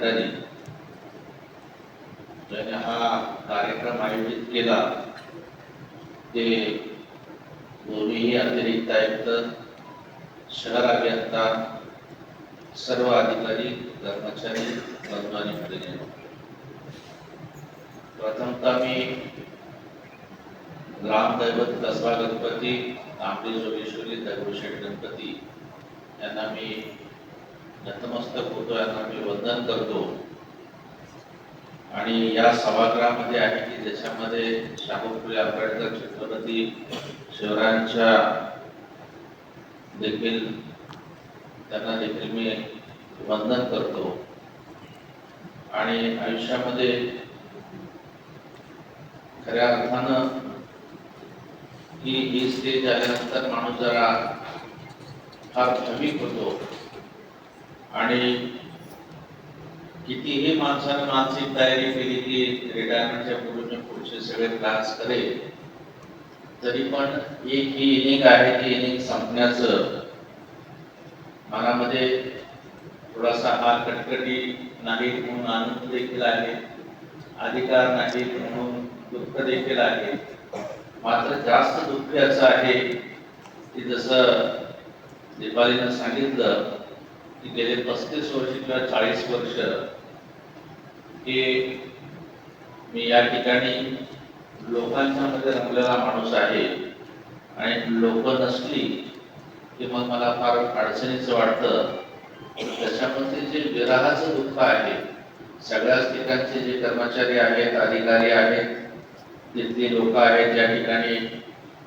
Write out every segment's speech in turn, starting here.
अधिकारी ज्याने हा कार्यक्रम आयोजित केला ते दोन्हीही अतिरिक्त आयुक्त शहर अभियंता सर्व अधिकारी कर्मचारी बंधू आणि भगिनी प्रथमतः मी ग्रामदैवत कसबा गणपती तांबडी जोगेश्वरी दगडूशेठ गणपती यांना मी नतमस्तक होतो यांना मी वंदन करतो. आणि या सभागृहामध्ये आहे की ज्याच्यामध्ये शाहू फुले आंबेडकर छत्रपती शहरांच्या देखील त्यांना देखील मी वंदन करतो. आणि आयुष्यामध्ये खऱ्या अर्थानं ही ही स्टेज आल्यानंतर माणूस जरा फार भाविक होतो. आणि कितीही माणसानं मानसिक तयारी केली की रिटायरमेंटच्या पूर्वी पुढचे सगळे क्लास करेल तरी पण एक ही इनिंग आहे ती इनिंग संपण्याचं. मनामध्ये थोडासा हा कटकटी नाही म्हणून आनंद देखील आहे अधिकार नाही म्हणून दुःख देखील आहे. मात्र जास्त दुःख याचं आहे की जसं दीपालीनं सांगितलं की गेले पस्तीस वर्ष किंवा चाळीस वर्ष की मी या ठिकाणी लोकांच्या मध्ये रमलेला माणूस आहे आणि लोक नसली की मग मला फार अडचणीचं वाटतं. त्याच्यामध्ये जे विराहाचं दुःख आहे सगळ्याच ठिकाणचे जे कर्मचारी आहेत अधिकारी आहेत तिथली लोक आहेत ज्या ठिकाणी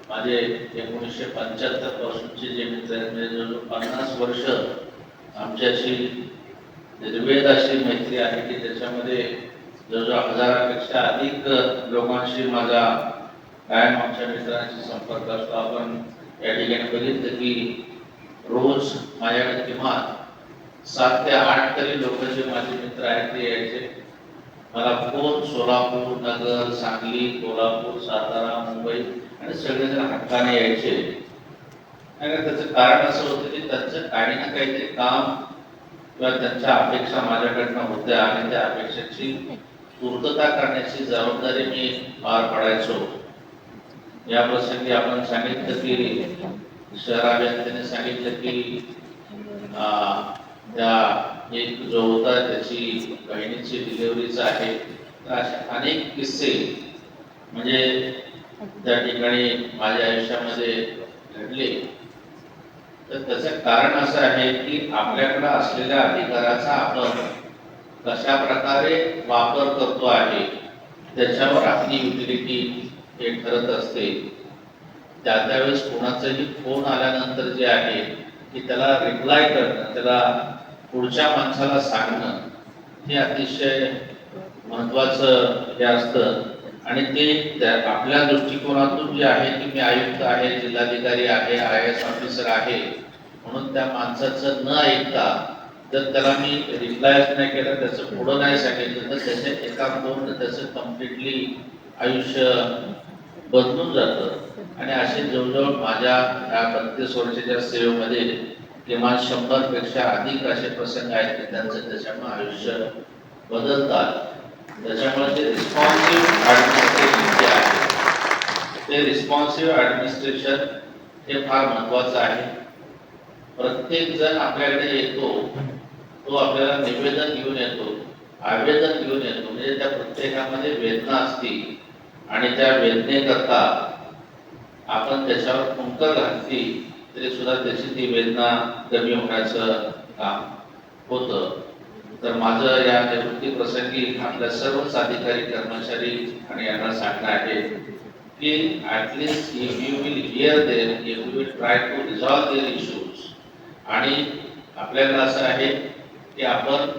माझे एकोणीसशे पंच्याहत्तर पासूनचे जे मित्र म्हणजे जवळजवळ पन्नास वर्ष आमच्याशी निर्वेद अशी मैत्री आहे की त्याच्यामध्ये जवळजवळ हजारापेक्षा अधिक लोकांशी माझा कायम आमच्या मित्रांशी संपर्क असतो. आपण या ठिकाणी बघितलं की रोज माझ्याकडे किमान सात ते आठ तरी लोक जे माझे मित्र आहेत ते यायचे. मला फोन सोलापूर नगर सांगली कोल्हापूर सातारा मुंबई आणि सगळेजण हक्काने यायचे. त्याचं कारण असं होतं की त्यांचं काही ना काहीतरी काम किंवा त्यांच्या अपेक्षा माझ्याकडनं होत्या आणि त्या अपेक्षेची पूर्तता करण्याची जबाबदारी मी पार पाडायचो. या प्रसंगी आपण सांगितलं की शहर सांगितलं की त्या एक जो होता त्याची बहिणीची डिलिव्हरीच आहे. तर असे अनेक किस्से म्हणजे त्या ठिकाणी माझ्या आयुष्यामध्ये घडले. तर त्याचं कारण असं आहे की आपल्याकडे असलेल्या अधिकाराचा आपण कशा प्रकारे वापर करतो आहे त्याच्यावर आपली युटिलिटी हे ठरत असते. त्या त्यावेळेस कोणाचाही फोन आल्यानंतर जे आहे की त्याला रिप्लाय करणं त्याला पुढच्या माणसाला सांगणं हे अतिशय महत्वाचं हे असतं. आणि ते त्या आपल्या दृष्टिकोनातून जे आहे की मी आयुक्त आहे जिल्हाधिकारी आहे आय एस ऑफिसर आहे म्हणून त्या माणसाचं न ऐकता जर त्याला मी रिप्लायच नाही केलं त्याचं पुढं नाही सांगितलं तर त्याचे एका दोन त्याचं कम्प्लिटली आयुष्य बदलून जातं. आणि असे जवळजवळ माझ्या या बत्तीस वर्षाच्या सेवेमध्ये किमान शंभरपेक्षा अधिक असे प्रसंग आहेत की त्यांचं त्याच्यामुळे आयुष्य बदलतात. त्याच्यामुळे ते रिस्पॉन्सिव्ह ॲडमिनिस्ट्रेशन जे आहे ते रिस्पॉन्सिव्ह ॲडमिनिस्ट्रेशन हे फार महत्त्वाचं आहे. प्रत्येक जण आपल्याकडे येतो तो आपल्याला निवेदन घेऊन येतो आवेदन घेऊन येतो. म्हणजे त्या प्रत्येकामध्ये वेदना असती आणि त्या वेदनेकरता आपण त्याच्यावर कुंकर घातली तरी सुद्धा त्याची ती वेदना कमी होण्याचं काम होतं. तर माझं या निवृत्ती प्रसंगी आपल्या सर्वच अधिकारी कर्मचारी आणि यांना सांगणं आहे की at least if you will hear them if you will try to resolve their issues आणि आपल्याला असं आहे की आपण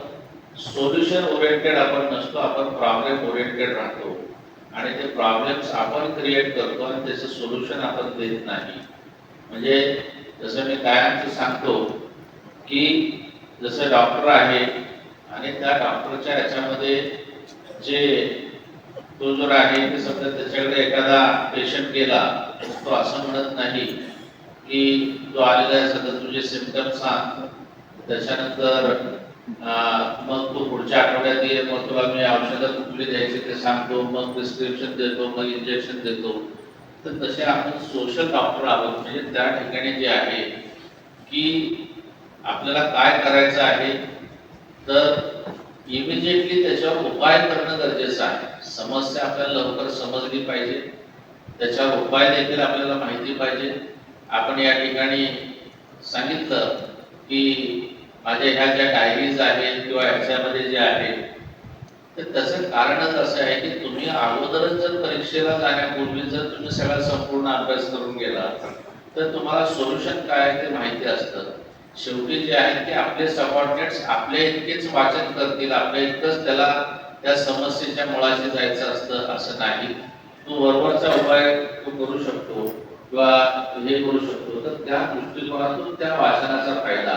सोल्युशन ओरिएंटेड आपण नसतो आपण प्रॉब्लेम ओरिएंटेड राहतो. आणि ते प्रॉब्लेम्स आपण क्रिएट करतो आणि त्याचं सोल्युशन आपण देत नाही. म्हणजे जसं मी कायमचं सांगतो की जसं डॉक्टर आहे आणि त्या डॉक्टरच्या याच्यामध्ये जे तो जर आहे ते समजा त्याच्याकडे एखादा पेशंट गेला तो असं म्हणत नाही की तो आलेला आहे सध्या तुझे सिमटम सांग. त्याच्यानंतर मग तू पुढच्या आठवड्यात ये मग तुला मी औषधं कुठली द्यायची ते सांगतो मग प्रिस्क्रिप्शन देतो मग इंजेक्शन देतो. तर तसे आपण सोशल डॉक्टर आहोत म्हणजे त्या ठिकाणी जे आहे की आपल्याला काय करायचं आहे तर इमिजिएटली त्याच्यावर उपाय करणं गरजेचं आहे. समस्या आपल्याला लवकर समजली पाहिजे. त्याच्यावर उपाय देखील आपल्याला माहिती पाहिजे. आपण या ठिकाणी सांगितलं की माझ्या ह्या ज्या डायरीज आहेत किंवा ह्याच्यामध्ये जे आहे तर त्याचं कारणच असं आहे की तुम्ही अगोदरच जर परीक्षेला जाण्यापूर्वी जर तुम्ही सगळा संपूर्ण अभ्यास करून गेला तर तुम्हाला सोल्युशन काय आहे ते माहिती असतं. शेवटी जे आहे ते आपले सबऑर्डिनेट्स आपल्या इतकेच वाचन करतील आपल्या इतकंच त्याला त्या समस्येच्या मुळाशी जायचं असतं असं नाही. तो वरवरचा उपाय तू करू शकतो किंवा हे करू शकतो. तर त्या दृष्टिकोनातून त्या वाचनाचा फायदा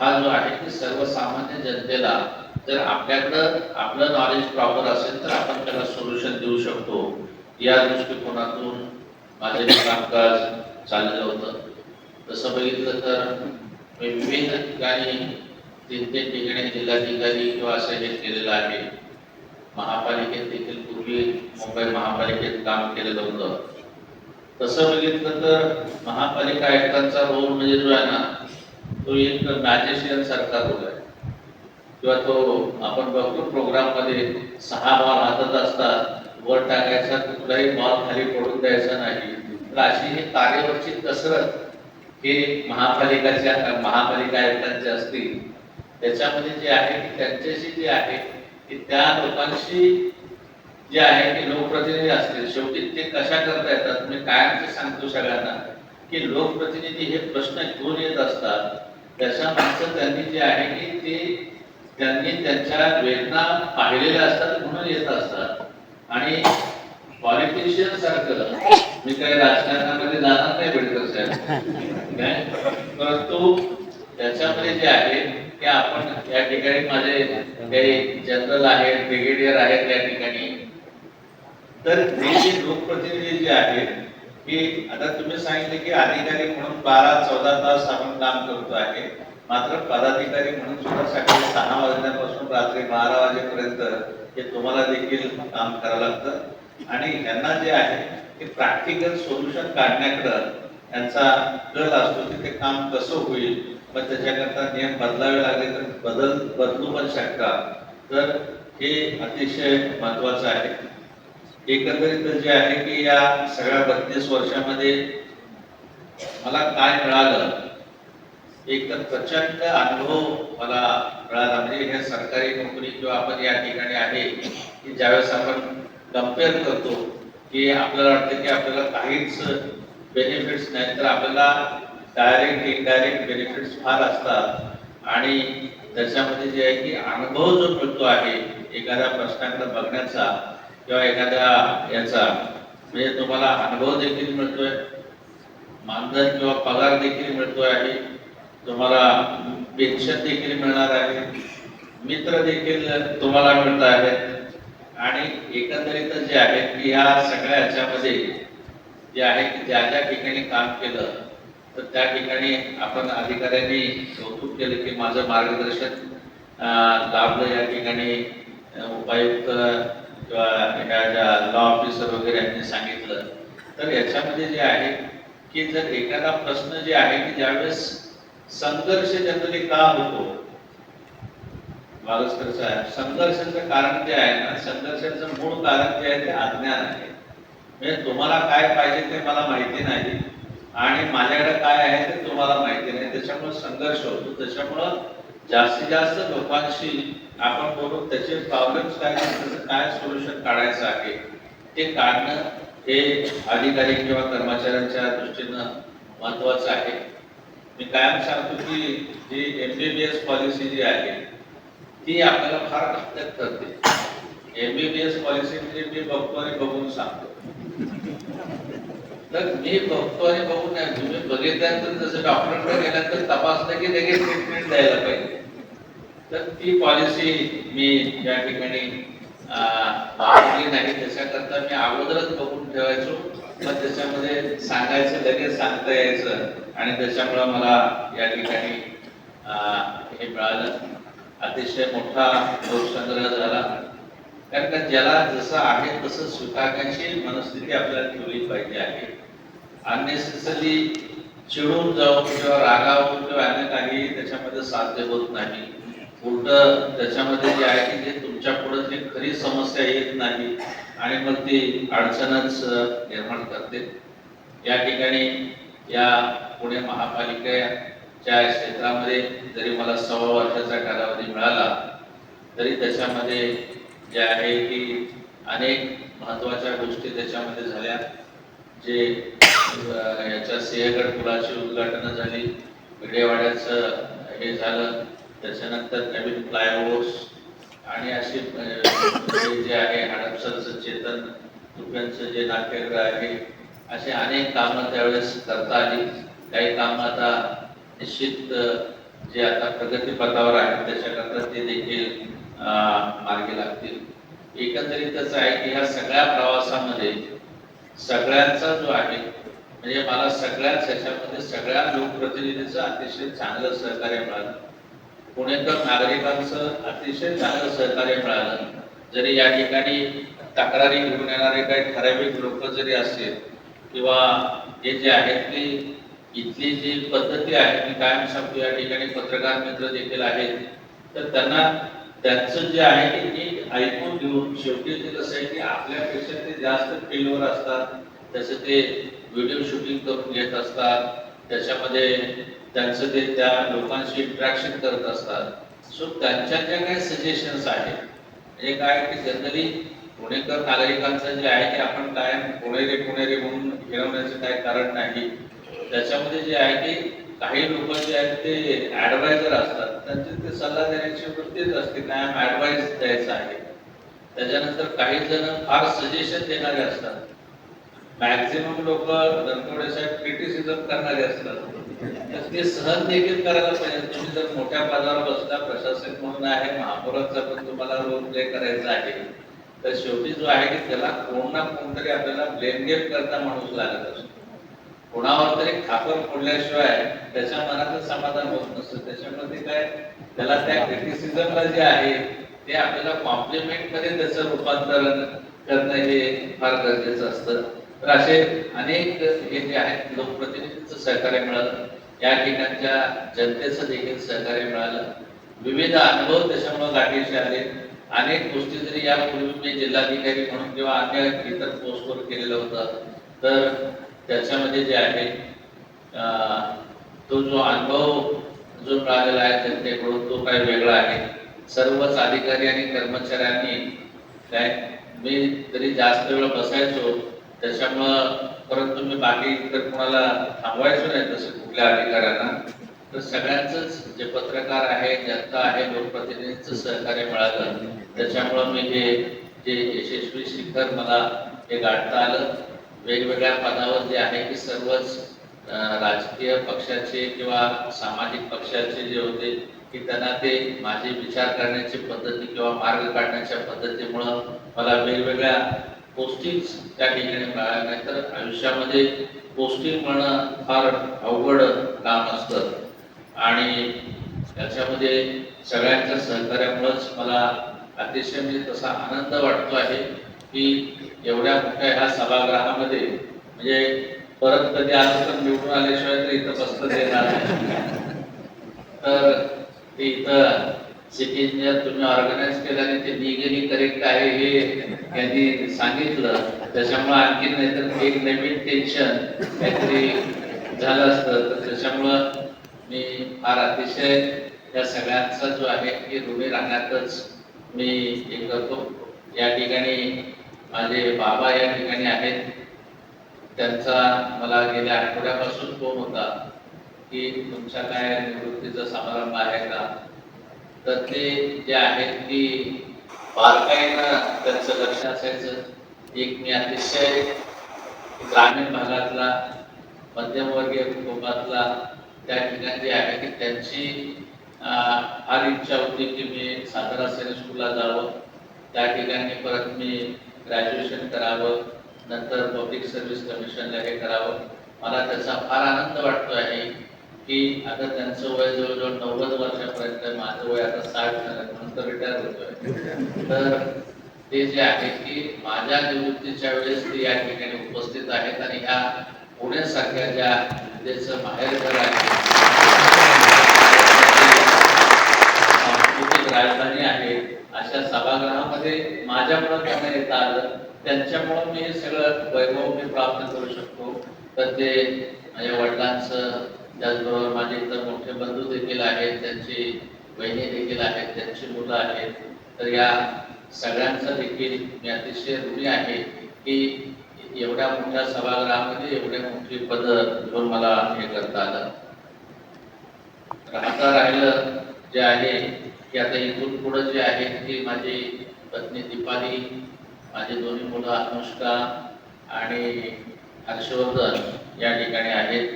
हा जो आहे की सर्वसामान्य जनतेला जर आपल्याकडं आपलं नॉलेज प्रॉपर असेल तर आपण त्याला सोल्युशन देऊ शकतो. या दृष्टिकोनातून माझे कामकाज चाललेलं होतं. तसं बघितलं तर मी विविध ठिकाणी तीन तीन ठिकाणी जिल्हाधिकारी किंवा असं हे केलेलं आहे महापालिकेत देखील पूर्वी मुंबई महापालिकेत काम केलेलं होतं. तसं बघितलं तर महापालिका आयुक्तांचा रोल म्हणजे जो आहे ना तो एक मॅजिशियन सारखा रोल आहे. किंवा तो आपण बघतो प्रोग्राममध्ये सहा बॉल हातात असतात वर टाकायचा कुठलाही बॉल खाली पडून द्यायचा नाही. तर अशी ही तारेवरची कसरत हे महापालिकाच्या महापालिका आयुक्तांचे असतील त्याच्यामध्ये जे आहे की त्यांच्याशी जे आहे की त्या लोकांशी जे आहे की लोकप्रतिनिधी असतील शेवटी ते कशा करता येतात मी कायमचे सांगतो सगळ्यांना की लोकप्रतिनिधी हे प्रश्न घेऊन येत असतात. त्याच्या मागचं त्यांनी जे आहे की ते त्यांनी त्यांच्या वेदना पाहिलेल्या असतात म्हणून येत असतात. आणि पॉलिटिशियन सारखं मी काही राजकारणामध्ये जाणार नाही बेडकर साहेब? परंतु त्याच्यामध्ये जे आहे की आपण या ठिकाणी माझे काही जनरल आहेत ब्रिगेडियर आहेत या ठिकाणी. तर हे जे लोकप्रतिनिधी जे आहेत की आता तुम्ही सांगितले की अधिकारी म्हणून बारा चौदा तास आपण काम करतो आहे. मात्र पदाधिकारी म्हणून सुद्धा सकाळी सहा वाजल्यापासून रात्री बारा वाजेपर्यंत हे तुम्हाला देखील काम करावं लागतं. आणि यांना जे आहे ते प्रॅक्टिकल सोल्युशन काढण्याकडं त्यांचा कल असतो की ते काम कसं होईल. मग त्याच्याकरता नियम बदलावे लागले तर बदल बदलू पण शकता. तर हे अतिशय महत्वाचं आहे. एकंदरीत जे आहे की या सगळ्या बत्तीस वर्षामध्ये मला काय मिळालं? एक तर प्रचंड अनुभव मला मिळाला. म्हणजे हे सरकारी नोकरी किंवा आपण या ठिकाणी आहे की ज्यावेळेस आपण कंपेअर करतो की आपल्याला वाटतं की आपल्याला काहीच बेनिफिट्स नाही. तर आपल्याला डायरेक्ट इनडायरेक्ट बेनिफिट्स फार असतात. आणि त्याच्यामध्ये जे आहे की अनुभव जो मिळतो आहे एखाद्या प्रश्नाकडे बघण्याचा किंवा एखाद्या याचा म्हणजे तुम्हाला अनुभव देखील मिळतोय मानधन किंवा पगार देखील मिळतोय आहे. तुम्हाला पेन्शन देखील मिळणार आहे. मित्र देखील तुम्हाला मिळत आहेत. आणि एकंदरीत जे आहे की या सगळ्या ह्याच्यामध्ये जे आहे की ज्या ज्या ठिकाणी काम केलं तर त्या ठिकाणी आपण अधिकाऱ्यांनी कौतुक केलं की माझं मार्गदर्शन लाभलं या ठिकाणी. उपायुक्त किंवा ज्या लॉ ऑफिसर वगैरे यांनी सांगितलं. तर याच्यामध्ये जे आहे की जर एखादा प्रश्न जे आहे की ज्यावेळेस संघर्ष जनरली का होतो मालस्कर साहेब संघर्षाचं कारण जे आहे ना संघर्षाचं मूळ कारण जे आहे ते अज्ञान आहे. म्हणजे तुम्हाला काय पाहिजे ते मला माहिती नाही आणि माझ्याकडे काय आहे ते तुम्हाला माहिती नाही. त्याच्यामुळे संघर्ष होतो. त्याच्यामुळं जास्तीत जास्त लोकांशी आपण बोलून त्याचे प्रॉब्लेम्स काय त्याचं काय सोल्युशन काढायचं आहे ते काढणं हे अधिकारी किंवा कर्मचाऱ्यांच्या दृष्टीनं महत्वाचं आहे. मी कायम सांगतो की जी एस पॉलिसी जी आहे ती आपल्याला फार घातक करते. एमबीबीएस पॉलिसी म्हणजे मी बघतो आणि बघून सांगतो. तर मी बघतो आणि बघून नाही तुम्ही बघितल्यानंतर जसं डॉक्टरकडे गेल्यानंतर तपासलं की लगेच ट्रीटमेंट द्यायला पाहिजे. तर ती पॉलिसी मी या ठिकाणी वापरली नाही त्याच्याकरता मी अगोदरच बघून ठेवायचो. मग त्याच्यामध्ये सांगायचं लगेच सांगता यायचं. आणि त्याच्यामुळं मला या ठिकाणी हे मिळालं. अतिशय मोठा लोकसंग्रह झाला. कारण का ज्याला जसं आहे तसं स्वीकारण्याची मनस्थिती आपल्याला ठेवली पाहिजे आहे. अननेसेसरी चिडून जाऊन किंवा रागावून किंवा अन्य काही त्याच्यामध्ये साध्य होत नाही. उलट त्याच्यामध्ये जे आहे की जे तुमच्यापुढे जी खरी समस्या येत नाही आणि मग ती अडचणच निर्माण करते. या ठिकाणी या पुणे महापालिकेच्या क्षेत्रामध्ये जरी मला सव्वा वर्षाचा कालावधी मिळाला तरी त्याच्यामध्ये जे आहे की अनेक महत्त्वाच्या गोष्टी त्याच्यामध्ये झाल्या. जे याच्या सिंहगड पुलाची उद्घाटनं झाली विडेवाड्याचं हे झालं त्याच्यानंतर नवीन फ्लायओव्हर्स आणि अशी जे आहे हडपसरचं चेतन तुप्यांचं जे नाट्यगृह आहे अशी अनेक कामं त्यावेळेस करता आली. काही कामं आता निश्चित जे आता प्रगतीपथावर आहेत त्याच्याकरता ते देखील मार्गी लागतील. एकंदरीतच आहे की ह्या सगळ्या प्रवासामध्ये सगळ्यांचा जो आहे म्हणजे मला सगळ्याच ह्याच्यामध्ये सगळ्या लोकप्रतिनिधीचं अतिशय चांगलं सहकार्य मिळालं. पुणेकर नागरिकांचं अतिशय चांगलं सहकार्य मिळालं. जरी या ठिकाणी तक्रारी घेऊन येणारे काही ठराविक लोक जरी असतील किंवा हे जे आहेत की इथली जी पद्धती आहे मी कायम सांगतो या ठिकाणी पत्रकार मित्र देखील आहेत. तर त्यांना त्यांचं जे आहे की नीट ऐकून घेऊन शेवटी ते कसं आहे की आपल्यापेक्षा ते जास्त फील्डवर असतात. त्याचं ते व्हिडिओ शूटिंग करून घेत असतात. त्याच्यामध्ये त्यांचं ते त्या लोकांशी इंट्रॅक्शन करत असतात. सो त्यांच्या ज्या काही सजेशन्स आहेत म्हणजे काय की जनरली पुणेकर नागरिकांचं जे आहे की आपण कायम पुणेरे पुणेरे म्हणून फिरवण्याचं काही कारण नाही. त्याच्यामध्ये जे आहे की काही लोक जे आहेत ते ऍडवायझर असतात. त्यांचे ते सल्ला देण्याची वृत्तीच असते काय ऍडवाइस द्यायचं आहे. त्याच्यानंतर काही जण फार सजेशन देणारे असतात. मॅक्झिमम लोक धनकवडे साहेब क्रिटिसिझम करणारे असतात. तर ते सहन देखील करायला पाहिजे. तुम्ही जर मोठ्या पदावर बसता प्रशासक म्हणून आहे महापौरांचा पण तुम्हाला रोल प्ले करायचा आहे. तर शेवटी जो आहे की त्याला कोण ना कोणतरी आपल्याला ब्लेम गेम करता माणूस लागत असतो. कोणावर तरी खापर फोडल्याशिवाय त्याच्या मनाचं समाधान होत नसतं. त्याच्यामध्ये काय त्याला त्या क्रिटिसिझमला जे आहे ते आपल्याला कॉम्प्लिमेंटमध्ये त्याचं रूपांतरण करणं हे फार गरजेचं असतं. तर असे अनेक हे जे आहेत लोकप्रतिनिधींचं सहकार्य मिळालं. या ठिकाणच्या जनतेचं देखील सहकार्य मिळालं. विविध अनुभव त्याच्यामुळे गाठीचे आले. अनेक गोष्टी जरी यापूर्वी मी जिल्हाधिकारी म्हणून किंवा अन्य इतर पोस्टवर केलेलं होतं तर त्याच्यामध्ये जे आहे तो जो अनुभव जो मिळालेला आहे जनतेकडून तो काही वेगळा आहे. सर्वच अधिकारी आणि कर्मचाऱ्यांनी काय मी तरी जास्त वेळ बसायचो त्याच्यामुळं परंतु मी बाकी इतर कोणाला थांबवायचो नाही तसं कुठल्या अधिकाऱ्यांना. तर सगळ्यांचंच जे पत्रकार आहे जनता आहे लोकप्रतिनिधींचं सहकार्य मिळालं. त्याच्यामुळं मी हे जे यशस्वी शिखर मला हे गाठता आलं. वेगवेगळ्या पदावर जे आहे की सर्वच राजकीय पक्षाचे किंवा सामाजिक पक्षाचे जे होते की त्यांना ते माझे विचार करण्याची पद्धती किंवा मार्ग काढण्याच्या पद्धतीमुळं मला वेगवेगळ्या पोस्टिंग त्या ठिकाणी मिळाल्या नाही तर आयुष्यामध्ये पोस्टिंग म्हणणं फार अवघड काम असतं. आणि त्याच्यामध्ये सगळ्यांच्या सहकार्यामुळंच मला अतिशय म्हणजे तसा आनंद वाटतो आहे. की एवढ्या मोठ्या ह्या सभागृहामध्ये म्हणजे परत कधी आलं तर निवडून आल्याशिवाय तर इथं बसत येणार नाही. तर ते इथं सिटी इंजिनियर तुम्ही ऑर्गनाईज केल्याने ते लिगली करेक्ट आहे हे त्यांनी सांगितलं. त्याच्यामुळे आणखी नाहीतर एक नवीन टेन्शन काहीतरी झालं असतं. तर त्याच्यामुळं मी फार अतिशय या सगळ्यांचा जो आहे की ऋणी राहण्यातच मी हे करतो. या ठिकाणी माझे बाबा या ठिकाणी आहेत त्यांचा मला गेल्या आठवड्यापासून फोन होता की तुमच्या काय निवृत्तीचा समारंभ आहे का? तर ते जे आहेत की बारकाईनं त्यांचं लक्ष असायचं. एक मी अतिशय ग्रामीण भागातला मध्यमवर्गीय कुटुंबातला त्या ठिकाणी जे आहे की त्यांची फार इच्छा होती की मी सातारा सैनिक स्कूलला जावं. त्या ठिकाणी परत मी ग्रॅज्युएशन करावं नंतर पब्लिक सर्व्हिस कमिशनला हे करावं. मला त्याचा फार आनंद वाटतो आहे की आता त्यांचं वय जवळजवळ नव्वद वर्षापर्यंत माझं वय आता साठ झालं नंतर रिटायर होतोय. तर ते जे आहे की माझ्या निवृत्तीच्या वेळेस ते या ठिकाणी उपस्थित आहेत आणि ह्या पुण्यासारख्या ज्या विद्येचं माहेरघर आहे राजधानी आहे अशा सभागृहामध्ये माझ्यामुळे त्यांना येता आलं. त्यांच्यामुळे मी हे सगळं वैभव मी प्राप्त करू शकतो. तर ते माझ्या वडिलांचं त्याचबरोबर माझे इतर मोठे बंधू देखील आहेत त्यांची बहिणी देखील आहेत त्यांची मुलं आहेत. तर या सगळ्यांचं देखील मी अतिशय ऋणी आहे की एवढ्या मोठ्या सभागृहामध्ये एवढे मोठी पद घेऊन मला हे करता आलं. राहता राहिलं जे आहे की आता इथून पुढं जे आहे की माझी पत्नी दीपाली माझी दोन्ही मुलं अनुष्का आणि हर्षवर्धन या ठिकाणी आहेत.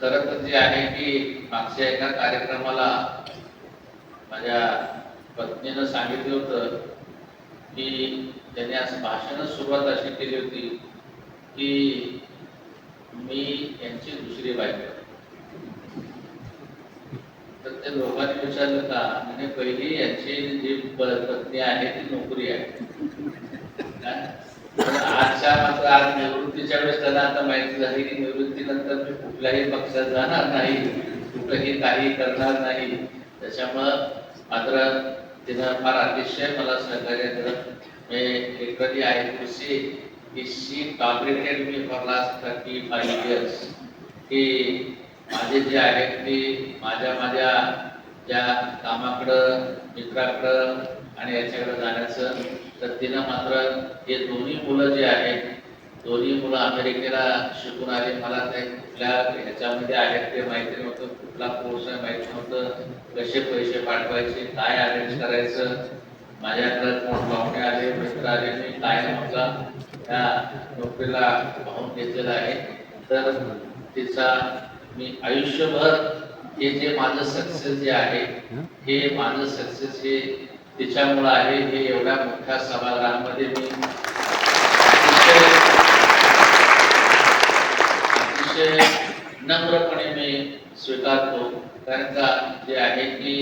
खरं तर जे आहे की मागच्या एका कार्यक्रमाला माझ्या पत्नीनं सांगितलं होतं की त्याने असं भाषणच सुरुवात अशी केली होती की मी यांची दुसरी बायको. तर ते लोकांनी विचारलं का? म्हणजे पहिली यांची जी पत्नी आहे ती नोकरी आहे. आजच्या मात्र आज निवृत्तीच्या वेळेस त्यांना आता माहिती झाली की निवृत्तीनंतर मी कुठल्याही पक्षात जाणार नाही कुठंही काही करणार नाही. त्याच्यामुळं मात्र तिनं फार अतिशय मला सहकार्य केलं. मी लिटरली आय टू सी की she tolerated me for last thirty five years की माझे जे आहेत मी माझ्या माझ्या ज्या कामाकडं मित्राकडं आणि याच्याकडं जाण्याचं तर तिनं मात्र हे दोन्ही मुलं जे आहेत दोन्ही मुलं अमेरिकेला शिकून आले. मला ते कुठल्या ह्याच्यामध्ये आहेत ते माहिती नव्हतं कुठला कोर्स आहे माहिती नव्हतं. कसे पैसे पाठवायचे काय अरेंज करायचं? माझ्याकडं कोण पाहुणे आले मित्र आले मी काय नव्हता त्या नोकरीला पाहून घेतलेला आहे. तर तिचा मी आयुष्यभर हे जे माझं सक्सेस जे आहे हे माझं सक्सेस हे त्याच्यामुळं आहे हे एवढ्या मोठ्या सभागृहामध्ये मी अतिशय नम्रपणे मी स्वीकारतो. कारण का जे आहे की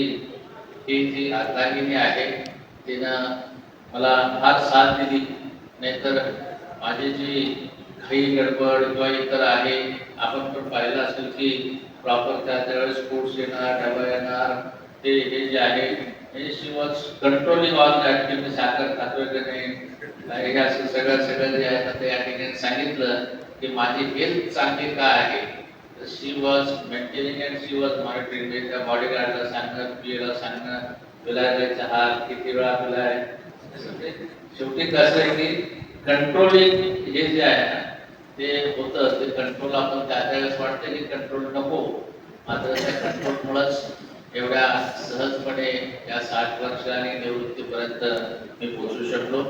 ही जी अर्धांगिनी आहे तिनं मला फार साथ दिली. नाहीतर माझी जी घाई गडबड किंवा इतर आहे, आपण पण पाहिलं असेल की प्रॉपर त्या त्यावेळेस स्पोर्ट्स येणार डबा येणार. ते, हे जे आहे, हे कंट्रोलिंग ऑल दॅट की साखर खातोय की नाही हे असं सगळं सगळं जे आहे ते या ठिकाणी सांगितलं की माझी हेल्थ चांगली का आहे? She was maintaining and she was monitoring म्हणजे त्या बॉडीगार्डला सांगणं पियला सांगणं पिलाय चहा, किती वेळा पिलाय शेवटी कसं आहे की कंट्रोलिंग हे जे आहे ना ते होतं ते कंट्रोल आपण त्या त्यावेळेस वाटतं की कंट्रोल नको. मात्र त्या कंट्रोलमुळंच एवढ्या सहजपणे या साठ वर्ष आणि निवृत्तीपर्यंत मी पोहोचू शकलो.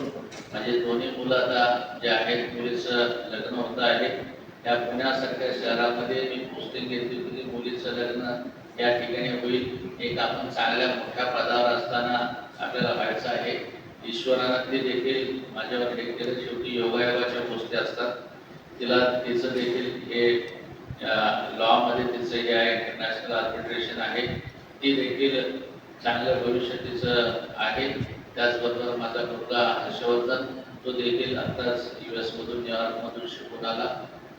माझे दोन्ही मुलं आता जे आहेत मुलीचं लग्न होत आहे. त्या पुण्यासारख्या शहरामध्ये मी पोस्टिंग घेतली होती मुलीचं लग्न या ठिकाणी होईल. एक आपण चांगल्या मोठ्या पदावर असताना आपल्याला व्हायचं आहे. ईश्वरानं ते देखील माझ्यावर हे केलं शेवटी योगायोगाच्या गोष्टी असतात. तिला तिचं देखील हे लॉमध्ये तिचं हे आहे इंटरनॅशनल आर्बिट्रेशन आहे. ती देखील चांगलं भविष्य तिचं आहे. त्याचबरोबर माझा मुलगा हर्षवर्धन तो देखील आत्ताच यू एसमधून न्यूयॉर्कमधून शिकून आला.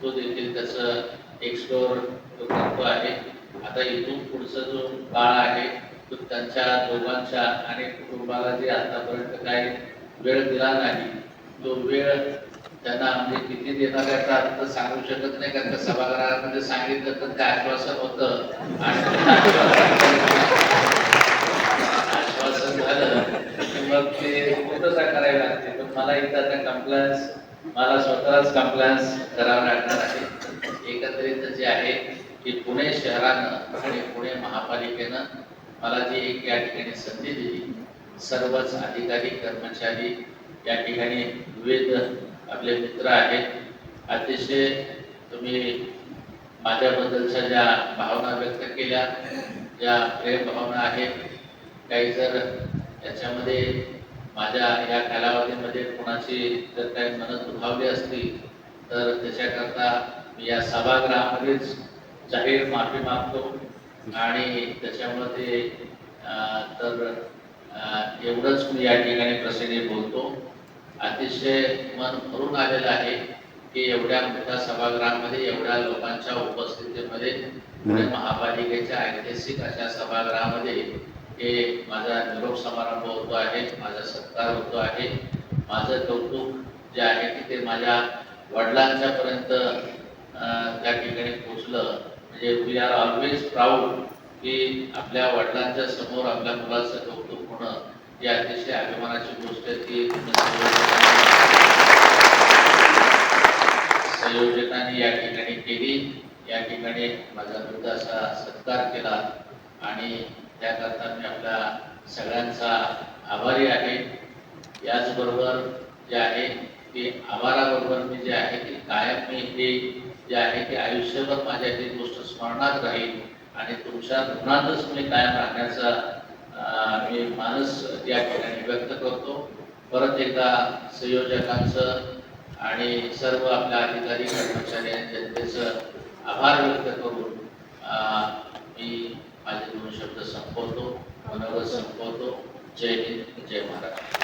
तो देखील त्याचं एक्सप्लोअर तो करतो आहे. आता इथून पुढचा जो काळ आहे तो त्यांच्या दोघांच्या आणि कुटुंबाला जे आतापर्यंत काही वेळ दिला नाही तो वेळ त्यांना म्हणजे किती देणार आहे का सांगू शकत नाही कारण सभागृहामध्ये सांगितलं तर ते आश्वासन होतं. आणि आश्वासन झालं की मग ते पूर्तता करावी लागते. पण मला इथं आता कम्प्लायन्स मला स्वतःच कम्प्लायन्स करावं लागणार आहे. एकत्रित जे आहे की पुणे शहरानं आणि पुणे महापालिकेनं मला जी एक या ठिकाणी संधी दिली सर्वच अधिकारी कर्मचारी या ठिकाणी विविध आपले मित्र आहेत. अतिशय तुम्ही माझ्याबद्दलच्या ज्या भावना व्यक्त केल्या ज्या प्रेम भावना आहेत काही जर याच्यामध्ये माझ्या या कालावधीमध्ये कोणाची जर काही मनं दुखावली असती तर त्याच्याकरता मी या सभागृहामध्येच जाहीर माफी मागतो. आणि त्याच्यामुळे ते तर एवढंच मी या ठिकाणी प्रसिद्धी बोलतो. अतिशय मन भरून आलेलं आहे की एवढ्या मोठ्या सभागृहामध्ये एवढ्या लोकांच्या उपस्थितीमध्ये पुणे महापालिकेच्या ऐतिहासिक अशा सभागृहामध्ये हे माझा निरोप समारंभ होतो आहे माझा सत्कार होतो आहे. माझं कौतुक जे आहे की ते माझ्या वडिलांच्या पर्यंत त्या ठिकाणी पोचलं म्हणजे वी आर ऑलवेज प्राऊड की आपल्या वडिलांच्या समोर आपल्या मुलाचं कौतुक होणं ही अतिशय अभिमानाची गोष्ट आहे ती संयोजकांनी- या ठिकाणी केली. या ठिकाणी माझा वृद्ध असा सत्कार केला आणि त्याकरता मी आपल्या सगळ्यांचा आभारी आहे. याचबरोबर जे आहे ते आभाराबरोबर मी जे आहे की कायम मी हे जे आहे की आयुष्यभर माझ्या ही गोष्ट स्मरणात राहील आणि तुमच्या ऋणातच मी कायम राहण्याचा मी मानस या ठिकाणी व्यक्त करतो. परत एकदा संयोजकांचं आणि सर्व आपल्या अधिकारी कर्मचारी आणि जनतेचं आभार व्यक्त करून मी माझे दोन शब्द संपवतो. मनोगत संपवतो. जय हिंद जय महाराष्ट्र.